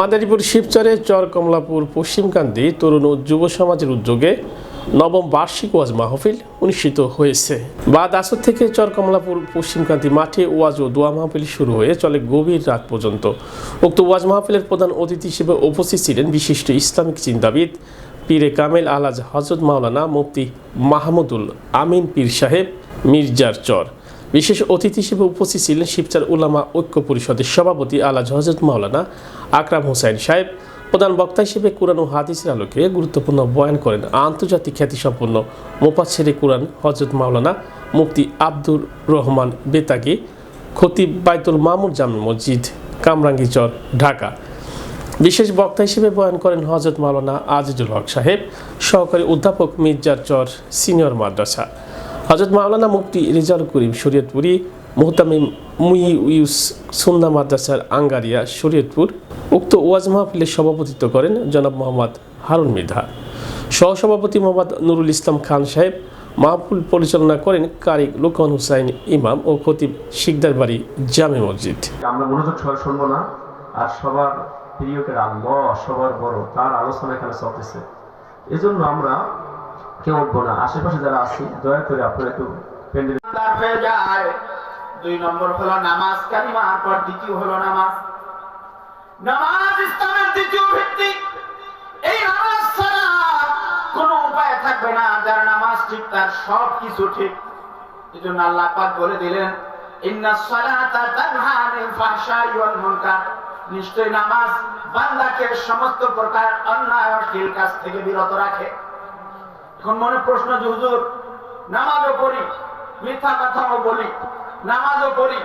মাদারীপুর শিবচরে চর কমলাপুর পশ্চিমকান্দি তরুণ ও যুব সমাজের উদ্যোগে নবম বার্ষিক ওয়াজ মাহফিল অনুষ্ঠিত হয়েছে। বাদ আসর থেকে চর কমলাপুর পশ্চিমকান্দি মাঠে ওয়াজ ও দোয়া মাহফিল শুরু হয়ে চলে গভীর রাত পর্যন্ত। উক্ত ওয়াজ মাহফিলের প্রধান অতিথি হিসেবে উপস্থিত ছিলেন বিশিষ্ট ইসলামিক চিন্তাবিদ পীরে কামেল আলাজ হজরত মাওলানা মুফতি মাহমুদুল আমিন পীর সাহেব মির্জার চর। বিশেষ অতিথি হিসেবে উপস্থিত ছিলেন শিবচার উলামা ঐক্য পরিষদের সভাপতি আলাজ হজরত মাওলানা আকরাম হোসাইন সাহেব। প্রধান বক্তা হিসেবে কোরআন ও হাদিসের আলোকে গুরুত্বপূর্ণ বয়ান করেন আন্তর্জাতিক খ্যাতিসম্পন্ন মোপাচ্ছেরে কোরআন হজরত মাওলানা মুফতি আব্দুর রহমান বেতাগি, খতিব বাইতুল মামুর জামে মসজিদ কামরাঙ্গীচর ঢাকা। বিশেষ বক্তা হিসেবে বয়ান করেন হজরত মাওলানা আজিজুল হক সাহেব, সহকারী অধ্যাপক মির্জার চর, সিনিয়র মাদ্রাসা। হজরত মাওলানা মুফতি রেজাল করিম শরীয়তপুরি, মোহতামিম মুই ইউস সুন্না মাদ্রাসার আঙ্গারিয়া শরীয়তপুর, উক্ত ওয়াজ মাহফিলের সভাপতিত্ব করেন জনাব মোহাম্মদ হারুন মৃধা। সহসভাপতি মোহাম্মদ নুরুল ইসলাম খান সাহেব মাহফুল পরিচালনা করেন কারিক লোকমান হুসাইন ইমাম ও খতিব শিকদার বাড়ি জামে মসজিদ। আমরা মনোযোগ শুনব না, আর সবার সবার বড়, তার আলোচনা এখানে এজন্য আমরা কেউ উঠবো না। আশেপাশে যারা আছি, দয়া করে আপনারা একটু দুই নম্বর হলো নামাজ কালিমার পর দ্বিতীয় হলো নামাজ। নামাজ ইসলামের দ্বিতীয় ভিত্তি। এই নামাজ ছাড়া কোনো উপায় থাকবে না। যার নামাজ ঠিক, তার সব কিছু ঠিক আল্লাহ পাক বলে দিলেন, ইন্না সালাতা ওয়াল মুনকার। নিশ্চয় নামাজ বান্দাকে সমস্ত প্রকার অন্যায় অশ্লীল কাজ থেকে বিরত রাখে। এখন মনে প্রশ্ন যে, হুজুর, নামাজও পড়ি, মিথ্যা কথাও বলি, নামাজও পড়ি,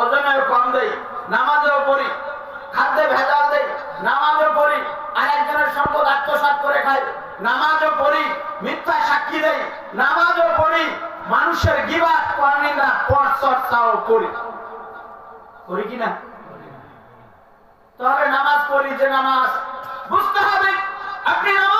ওজনেও কম দেই, নামাজও পড়ি, খাদ্যে ভেজাল দেই, নামাজও পড়ি আর একজনের সম্পদ আত্মসাৎ করে খাই, নামাজও পড়ি মিথ্যা সাক্ষী দেই, নামাজও পড়ি, মানুষের গিবাদ পরনিন্দা পর চর্চাও করি। করি কি না? তাহলে নামাজ পড়ি যে নামাজ, বুঝতে হবে, আপনি নামাজ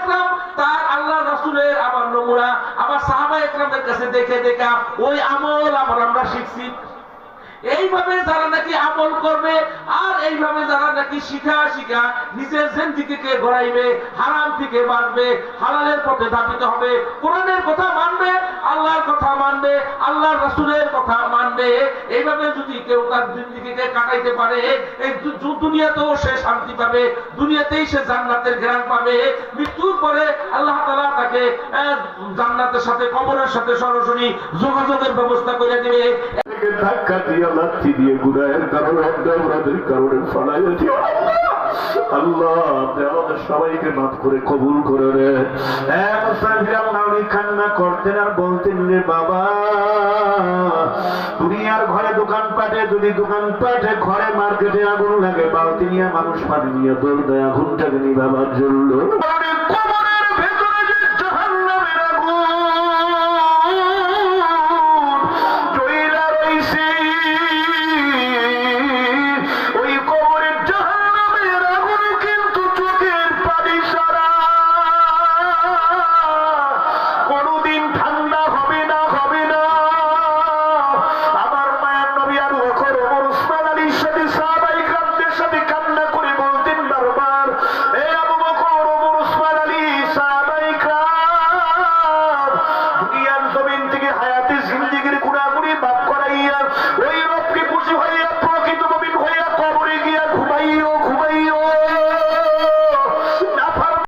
একরাম তার আল্লাহ রাসুলের আমার নমুনা আবার সাহাবা একরামের কাছে দেখে দেখা ওই আমল আবার আমরা শিখছি। এইভাবে যারা নাকি আমল করবে, আর এইভাবে যারা নাকি শিখা শিখা নিজের জেন্দিকে গড়াইবে, হারাম থেকে বাঁচবে, হালালের পথে ধাবিত হবে। কোরআনের কথা মানবে মানবে, আল্লাহর রাসূলের কথা মানবে। এইভাবে যদি কেউ তার জিন্দিগিকে কাটাইতে পারে, এই দুনিয়াতেও সে শান্তি পাবে, দুনিয়াতেই সে জান্নাতের জ্ঞান পাবে। মৃত্যুর পরে আল্লাহ তাআলা তাকে জান্নাতের সাথে, কবরের সাথে সরাসরি যোগাযোগের ব্যবস্থা করে দিবে। ধাক্কা দিয়ে লাথি দিয়ে গুড়াইয়ের কারণে কারণে ফলাইয়া সবাইকে কবুল করে করতেন আর বলতেন, রে বাবা ঘরে দোকান দোকান ঘরে মার্কেটে আগুন লাগে, বালতি নিয়ে মানুষ পানি নিয়ে দৌড় দেয়, আগুনটাকে নিভাবার জন্য।